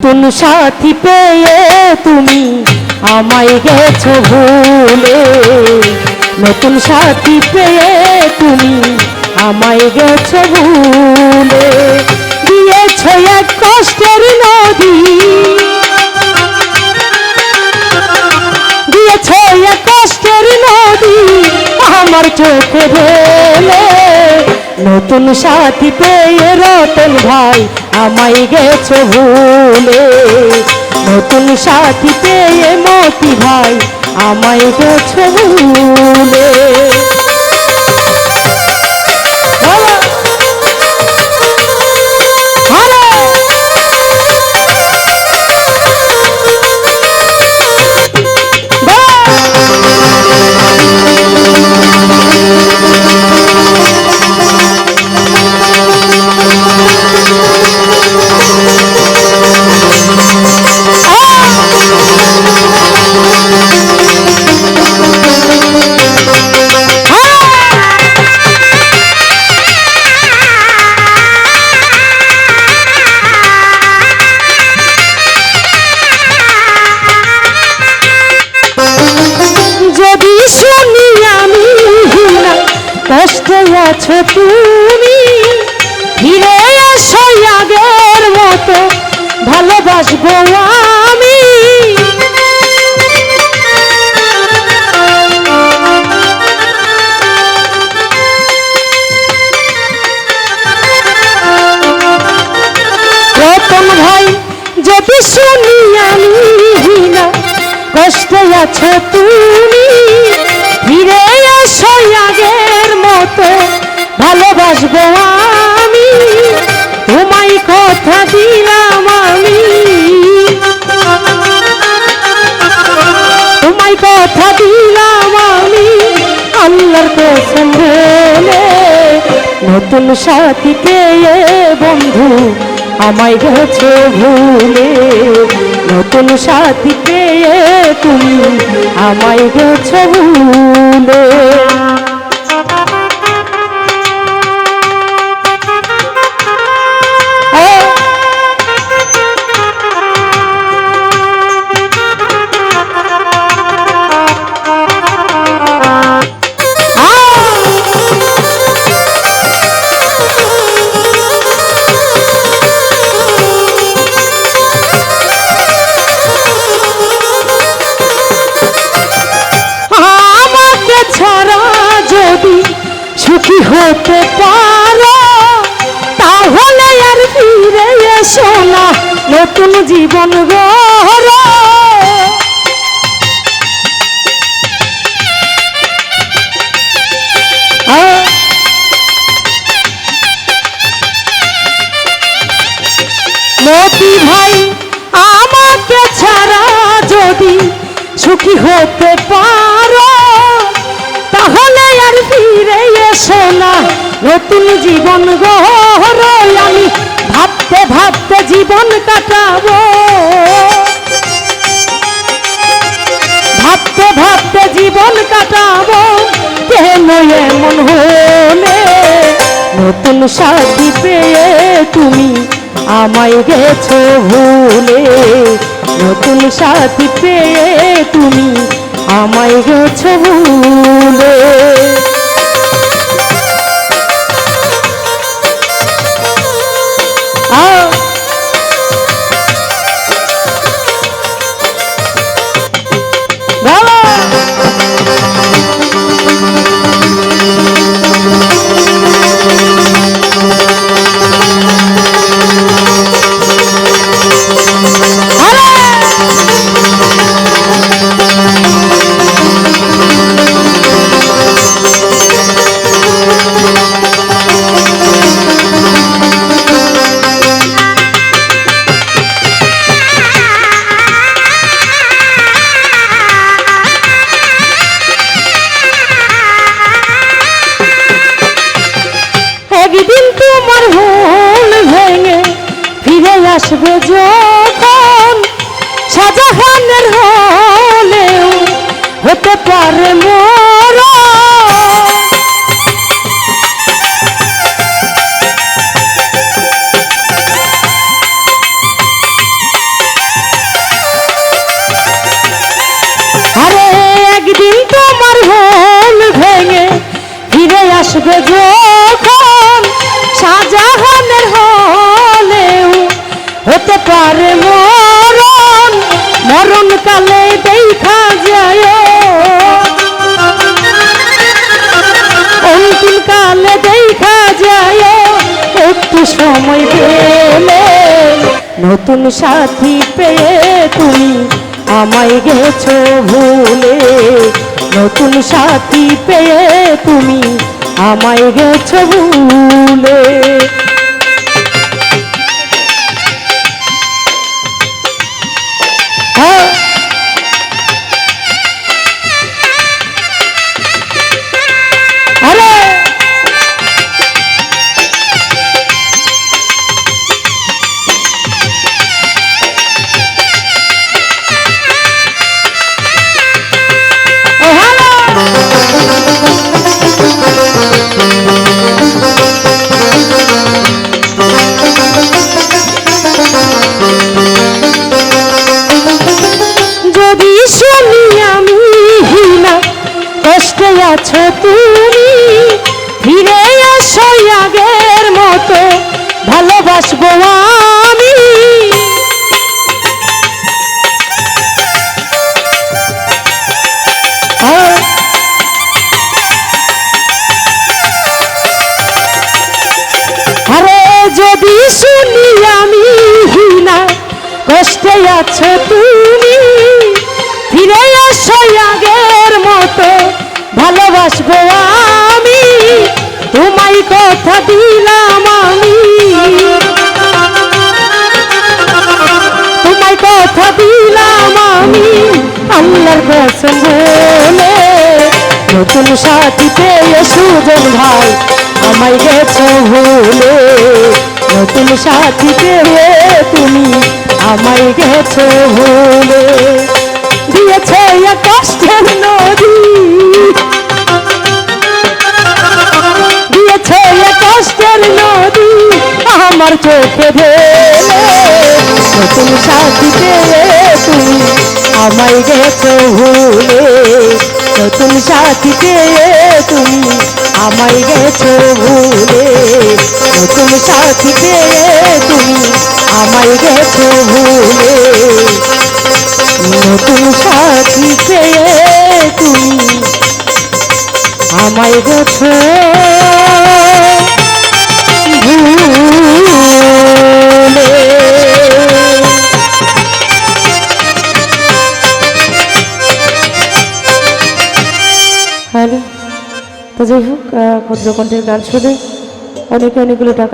নতুন সাথী পেয়ে তুমি আমায় গেছো ভুলে। নতুন সাথী পেয়ে তুমি আমায় গেছো ভুলে। দিয়েছ এক কষ্টের নদী। দিয়েছ এক কষ্টের নদী আমার চোখে নতুন সাথী পেয়ে রতন ভাই আমায় গেছ ভুলে নতুন সাথী পেয়ে মতি ভাই আমায় গেছ ভুলে। আছো তুমি। ফিরে এসো আগের মতো, ভালোবাসবো আমি। যদি শুনি আমি হিনা কষ্টে আছো তুমি। ফিরে মতো ভালোবাসবো আমি, তোমায় কথা দিলাম আমি। তোমায় কথা দিলাম আমি, আল্লাহর কসম বলে নতুন সাথী পেয়ে বন্ধু আমায় গেছো ভুলে। নতুন সাথী পেয়ে তুমি আমায় গেছো ভুলে। যদি সুখী হতে পারো, তাহলে আর ফিরে এসো না, নতুন জীবন গড়ো। মতি ভাই, আমাকে ছাড়া যদি সুখী হতে পারো নতুন জীবন গহর আমি ভাবতে ভাবতে জীবন কাটাবো। ভাবতে ভাবতে জীবন কাটাবো। কেন এমন হলে? নতুন সাথী পেয়ে তুমি আমায় গেছো ভুলে। নতুন সাথী পেয়ে তুমি আমায় গেছো ভুলে। যখন শাহজাহানের হলেও হতে পারে মরণ মরণ কালে দেখা যায়। অন্তিম কালে দেখা যায়। একটু সময় পেলে নতুন সাথী পেয়ে তুমি আমায় গেছো ভুলে। নতুন সাথী পেয়ে তুমি আমায় গেছো ভুলে। আগের মতো ভালোবাসবো আমি। আরে যদি শুনি আমি হিনা, কষ্টে আছো তুমি। ফিরে আসো আগের মতো ভালোবাসবো আমি তোমায় কথা দিলাম আমি। তোমায় কথা দিলাম আমি। আল্লাহর কসম বলে নতুন সাথী পেয়ে সুজন ভাই আমায় গেছো ভুলে নতুন সাথী পেয়ে তুমি আমায় গেছো ভুলে দিয়েছে কষ্টের নদী আমার চোখে নতুন সাথী পেয়ে তুমি আমায় গেছো ভুলে। নতুন সাথী পেয়ে তুমি আমায় গেছো ভুলে। নতুন সাথী পেয়ে তুমি আমায় গেছো ভুলে। নতুন সাথী পেয়ে তুমি আমায় গেছো ভুলে। হোক গান শুনে অনেকে অনেকগুলো টাকা